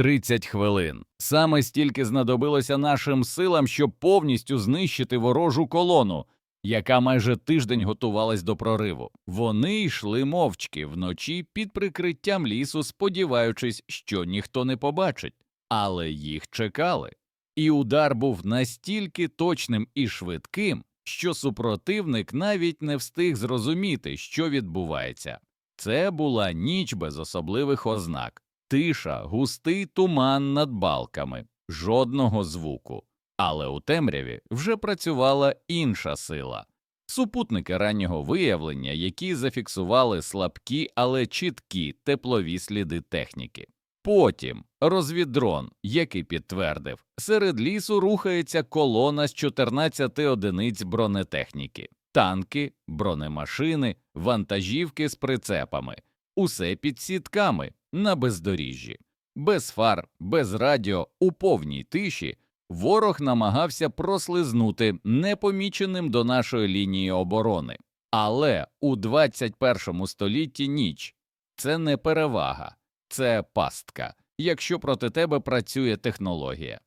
30 хвилин. Саме стільки знадобилося нашим силам, щоб повністю знищити ворожу колону, яка майже тиждень готувалась до прориву. Вони йшли мовчки вночі під прикриттям лісу, сподіваючись, що ніхто не побачить, але їх чекали. І удар був настільки точним і швидким, що супротивник навіть не встиг зрозуміти, що відбувається. Це була ніч без особливих ознак, тиша, густий туман над балками, жодного звуку. Але у темряві вже працювала інша сила. Супутники раннього виявлення, які зафіксували слабкі, але чіткі теплові сліди техніки. Потім розвіддрон, який підтвердив, серед лісу рухається колона з 14 одиниць бронетехніки, танки, бронемашини, вантажівки з прицепами, усе під сітками на бездоріжжі. Без фар, без радіо, у повній тиші ворог намагався прослизнути непоміченим до нашої лінії оборони. Але у 21 столітті ніч це не перевага, це пастка, якщо проти тебе працює технологія.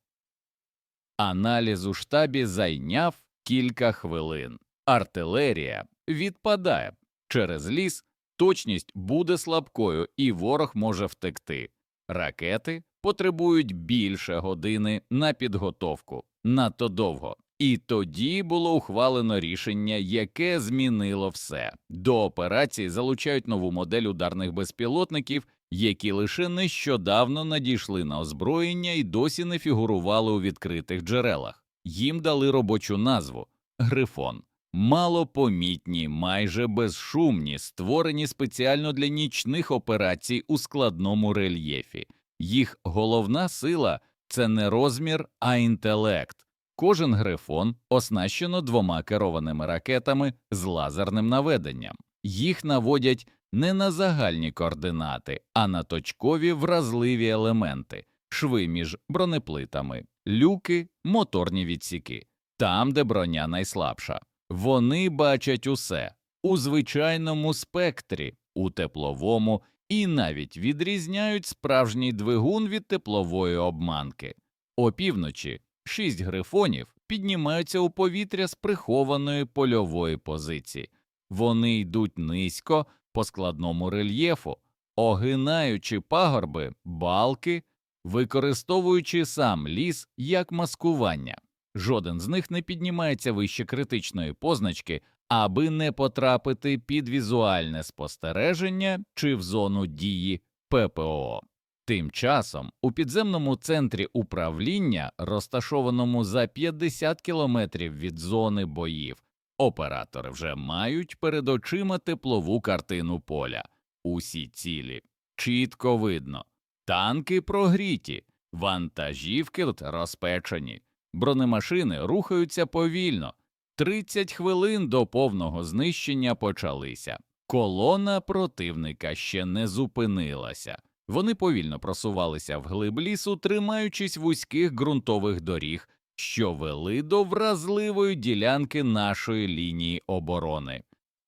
Аналіз у штабі зайняв кілька хвилин. Артилерія відпадає через ліс, точність буде слабкою, і ворог може втекти. Ракети потребують більше години на підготовку, надто довго. І тоді було ухвалено рішення, яке змінило все. До операції залучають нову модель ударних безпілотників, які лише нещодавно надійшли на озброєння і досі не фігурували у відкритих джерелах. Їм дали робочу назву Грифон. Малопомітні, майже безшумні, створені спеціально для нічних операцій у складному рельєфі. Їх головна сила це не розмір, а інтелект. Кожен грифон оснащено двома керованими ракетами з лазерним наведенням. Їх наводять не на загальні координати, а на точкові вразливі елементи, шви між бронеплитами, люки, моторні відсіки, там, де броня найслабша. Вони бачать усе у звичайному спектрі, у тепловому і навіть відрізняють справжній двигун від теплової обманки. Опівночі шість грифонів піднімаються у повітря з прихованої польової позиції. Вони йдуть низько по складному рельєфу, огинаючи пагорби, балки, використовуючи сам ліс як маскування. Жоден з них не піднімається вище критичної позначки, аби не потрапити під візуальне спостереження чи в зону дії ППО. Тим часом у підземному центрі управління, розташованому за 50 кілометрів від зони боїв, оператори вже мають перед очима теплову картину поля. Усі цілі чітко видно, танки прогріті, вантажівки розпечені, бронемашини рухаються повільно. 30 хвилин до повного знищення почалися. Колона противника ще не зупинилася. Вони повільно просувалися вглиб лісу, тримаючись вузьких ґрунтових доріг, що вели до вразливої ділянки нашої лінії оборони.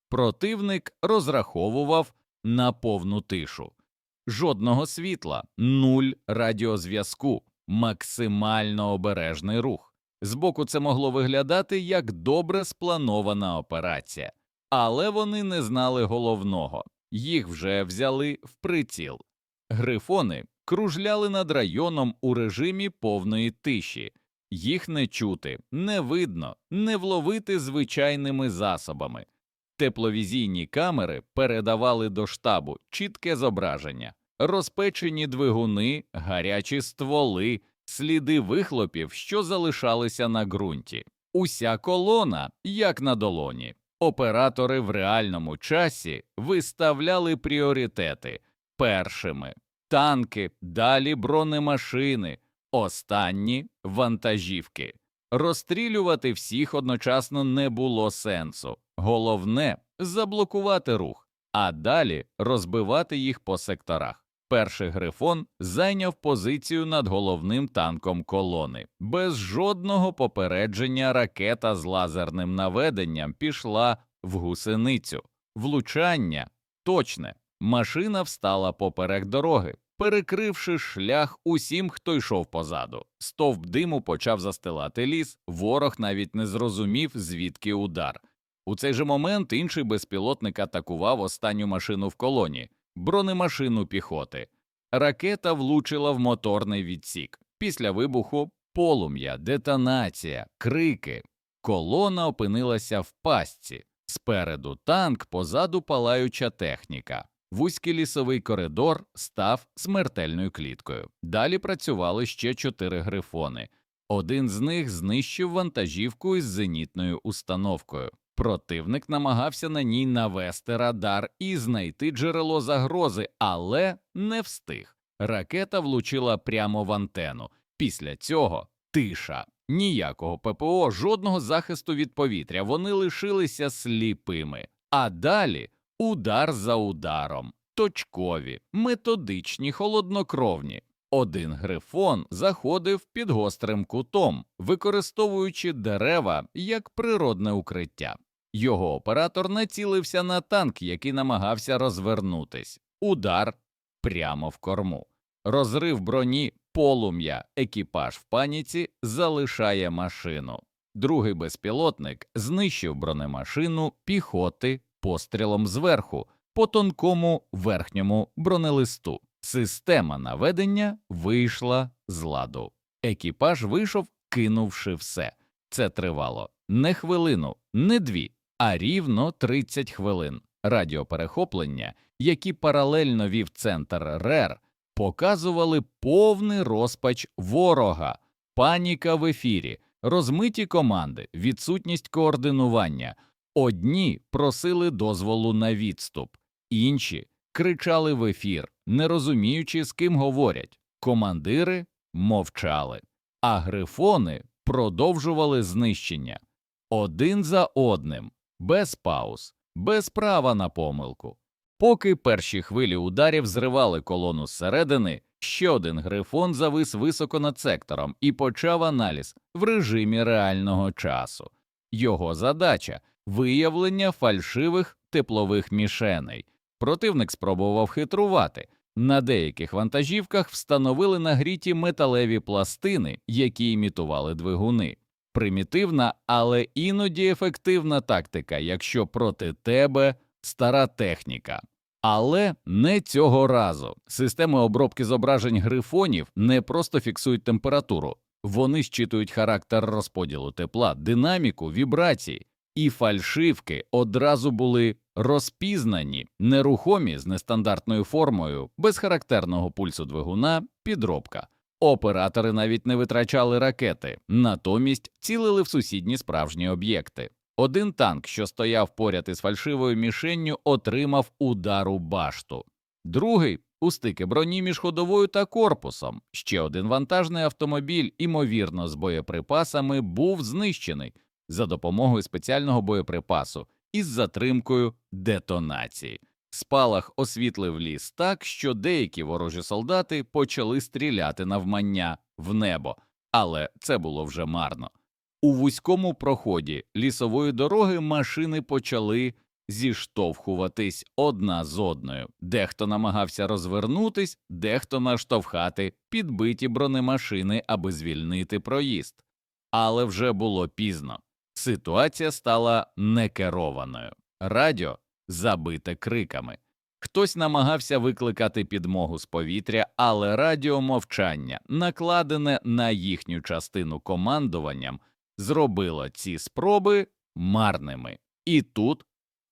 Противник розраховував на повну тишу, жодного світла, нуль радіозв'язку, максимально обережний рух. Збоку це могло виглядати як добре спланована операція, але вони не знали головного їх вже взяли в приціл. Грифони кружляли над районом у режимі повної тиші, їх не чути, не видно, не вловити звичайними засобами. Тепловізійні камери передавали до штабу чітке зображення, розпечені двигуни, гарячі стволи, сліди вихлопів, що залишалися на ґрунті. Уся колона, як на долоні. Оператори в реальному часі виставляли пріоритети першими танки, далі бронемашини, останні вантажівки. Розстрілювати всіх одночасно не було сенсу. Головне заблокувати рух, а далі розбивати їх по секторах. Перший грифон зайняв позицію над головним танком колони. Без жодного попередження ракета з лазерним наведенням пішла в гусеницю. Влучання точне. Машина встала поперек дороги, перекривши шлях усім, хто йшов позаду. Стовп диму почав застилати ліс, ворог навіть не зрозумів, звідки удар. У цей же момент інший безпілотник атакував останню машину в колоні бронемашину піхоти. Ракета влучила в моторний відсік. Після вибуху полум'я, детонація, крики. Колона опинилася в пастці. Спереду танк, позаду палаюча техніка. Вузький лісовий коридор став смертельною кліткою. Далі працювали ще чотири грифони. Один з них знищив вантажівку із зенітною установкою. Противник намагався на ній навести радар і знайти джерело загрози, але не встиг. Ракета влучила прямо в антену. Після цього тиша. Ніякого ППО, жодного захисту від повітря. Вони лишилися сліпими. А далі удар за ударом, точкові, методичні, холоднокровні. Один грифон заходив під гострим кутом, використовуючи дерева як природне укриття. Його оператор націлився на танк, який намагався розвернутись. Удар прямо в корму. Розрив броні, полум'я, екіпаж в паніці залишає машину. Другий безпілотник знищив бронемашину піхоти пострілом зверху по тонкому верхньому бронелисту. Система наведення вийшла з ладу. Екіпаж вийшов, кинувши все. Це тривало не хвилину, не дві, а рівно 30 хвилин. Радіоперехоплення, які паралельно вів центр РЕР, показували повний розпач ворога, паніка в ефірі, розмиті команди, відсутність координування. Одні просили дозволу на відступ, інші кричали в ефір, не розуміючи, з ким говорять. Командири мовчали, а грифони продовжували знищення один за одним, без пауз, без права на помилку. Поки перші хвилі ударів зривали колону зсередини, ще один грифон завис високо над сектором і почав аналіз в режимі реального часу. Його задача виявлення фальшивих теплових мішеней. Противник спробував хитрувати. На деяких вантажівках встановили нагріті металеві пластини, які імітували двигуни. Примітивна, але іноді ефективна тактика, якщо проти тебе стара техніка. Але не цього разу. Системи обробки зображень грифонів не просто фіксують температуру, вони щитують характер розподілу тепла, динаміку, вібрації, і фальшивки одразу були розпізнані, нерухомі з нестандартною формою, без характерного пульсу двигуна, підробка. Оператори навіть не витрачали ракети, натомість цілили в сусідні справжні об'єкти. Один танк, що стояв поряд із фальшивою мішенню, отримав удар у башту, другий у стики броні між ходовою та корпусом. Ще один вантажний автомобіль, імовірно, з боєприпасами, був знищений за допомогою спеціального боєприпасу із затримкою детонації. Спалах освітлив ліс так, що деякі ворожі солдати почали стріляти навмання в небо, але це було вже марно. У вузькому проході лісової дороги машини почали зіштовхуватись одна з одною. Дехто намагався розвернутись, дехто наштовхати підбиті бронемашини, аби звільнити проїзд. Але вже було пізно. Ситуація стала некерованою. Радіо забите криками. Хтось намагався викликати підмогу з повітря, але радіомовчання, накладене на їхню частину командуванням, зробило ці спроби марними. І тут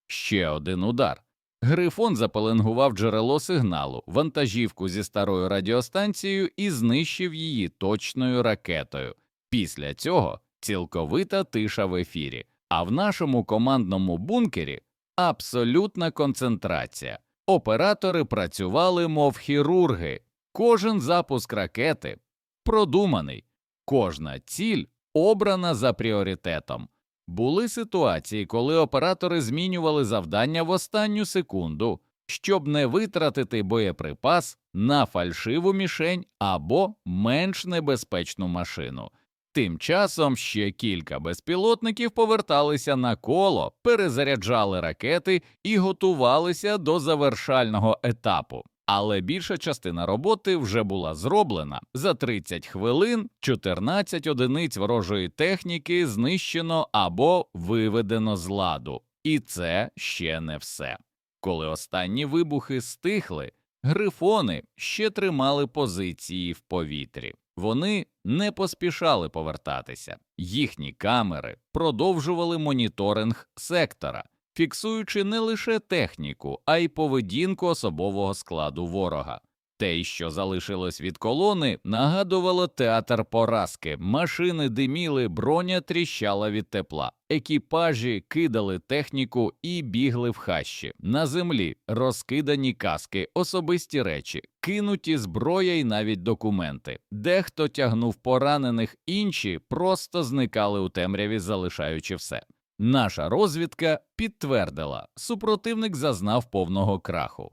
ще один удар. Грифон запеленгував джерело сигналу, вантажівку зі старою радіостанцією і знищив її точною ракетою. Після цього цілковита тиша в ефірі, а в нашому командному бункері абсолютна концентрація. Оператори працювали, мов хірурги, кожен запуск ракети продуманий, кожна ціль обрана за пріоритетом. Були ситуації, коли оператори змінювали завдання в останню секунду, щоб не витратити боєприпас на фальшиву мішень або менш небезпечну машину. Тим часом ще кілька безпілотників поверталися на коло, перезаряджали ракети і готувалися до завершального етапу. Але більша частина роботи вже була зроблена. За 30 хвилин 14 одиниць ворожої техніки знищено або виведено з ладу. І це ще не все. Коли останні вибухи стихли, грифони ще тримали позиції в повітрі. Вони не поспішали повертатися. Їхні камери продовжували моніторинг сектора, фіксуючи не лише техніку, а й поведінку особового складу ворога. Те, що залишилось від колони, нагадувало театр поразки. Машини диміли, броня тріщала від тепла. Екіпажі кидали техніку і бігли в хащі. На землі розкидані каски, особисті речі, кинуті зброя і навіть документи. Дехто тягнув поранених, інші просто зникали у темряві, залишаючи все. Наша розвідка підтвердила, супротивник зазнав повного краху.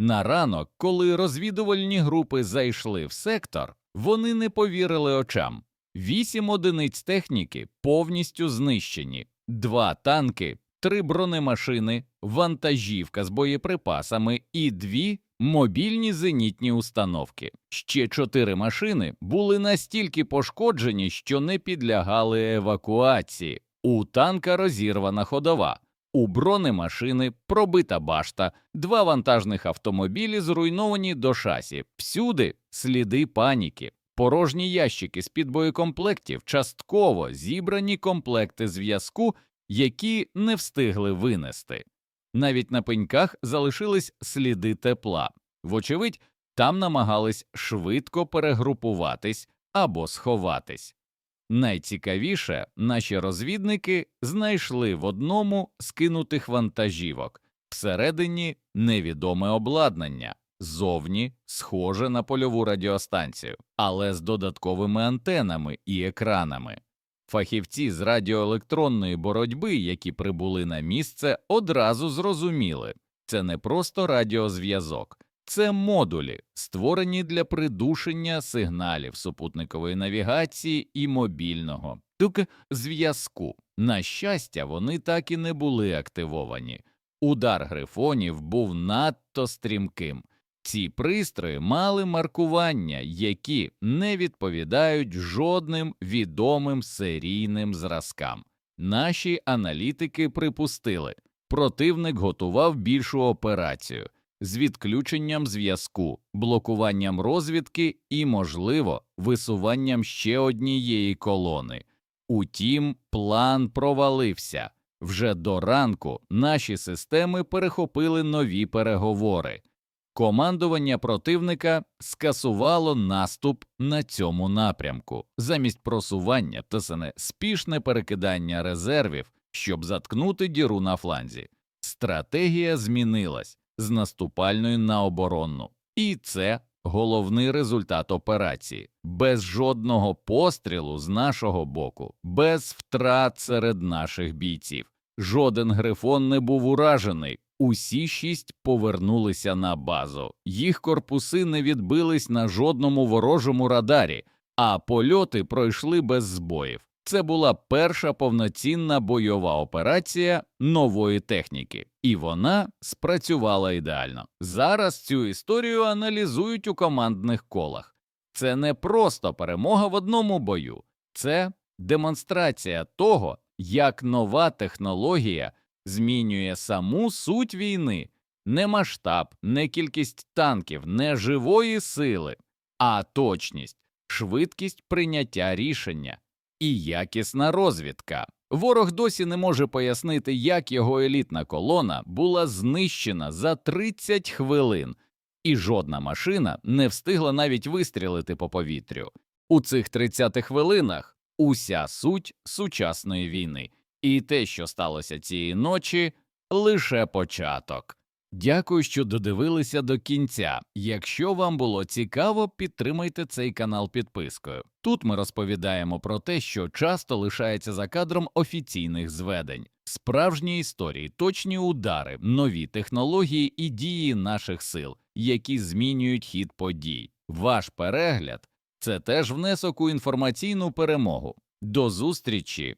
На ранок, коли розвідувальні групи зайшли в сектор, вони не повірили очам. Вісім одиниць техніки повністю знищені, два танки, три бронемашини, вантажівка з боєприпасами і дві мобільні зенітні установки. Ще чотири машини були настільки пошкоджені, що не підлягали евакуації. У танка розірвана ходова. У бронемашини пробита башта, два вантажних автомобілі зруйновані до шасі, всюди сліди паніки, порожні ящики з-під боєкомплектів, частково зібрані комплекти зв'язку, які не встигли винести. Навіть на пеньках залишились сліди тепла. Вочевидь, там намагались швидко перегрупуватись або сховатись. Найцікавіше, наші розвідники знайшли в одному з кинутих вантажівок всередині невідоме обладнання, зовні схоже на польову радіостанцію, але з додатковими антенами і екранами. Фахівці з радіоелектронної боротьби, які прибули на місце, одразу зрозуміли це не просто радіозв'язок. Це модулі, створені для придушення сигналів супутникової навігації і мобільного тук зв'язку. На щастя, вони так і не були активовані. Удар грифонів був надто стрімким. Ці пристрої мали маркування, які не відповідають жодним відомим серійним зразкам. Наші аналітики припустили, противник готував більшу операцію з відключенням зв'язку, блокуванням розвідки і, можливо, висуванням ще однієї колони. Утім, план провалився. Вже до ранку наші системи перехопили нові переговори. Командування противника скасувало наступ на цьому напрямку замість просування тисне спішне перекидання резервів, щоб заткнути діру на фланзі. Стратегія змінилась з наступальної на оборонну, і це головний результат операції. Без жодного пострілу з нашого боку, без втрат серед наших бійців. Жоден грифон не був уражений. Усі шість повернулися на базу. Їх корпуси не відбились на жодному ворожому радарі, а польоти пройшли без збоїв. Це була перша повноцінна бойова операція нової техніки, і вона спрацювала ідеально. Зараз цю історію аналізують у командних колах. Це не просто перемога в одному бою, це демонстрація того, як нова технологія змінює саму суть війни, не масштаб, не кількість танків, не живої сили, а точність, швидкість прийняття рішення і якісна розвідка. Ворог досі не може пояснити, як його елітна колона була знищена за 30 хвилин, і жодна машина не встигла навіть вистрілити по повітрю. У цих 30 хвилинах уся суть сучасної війни, і те, що сталося цієї ночі, лише початок. Дякую, що додивилися до кінця. Якщо вам було цікаво, підтримайте цей канал підпискою. Тут ми розповідаємо про те, що часто лишається за кадром офіційних зведень, справжні історії, точні удари, нові технології і дії наших сил, які змінюють хід подій. Ваш перегляд це теж внесок у інформаційну перемогу. До зустрічі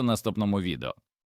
в наступному відео.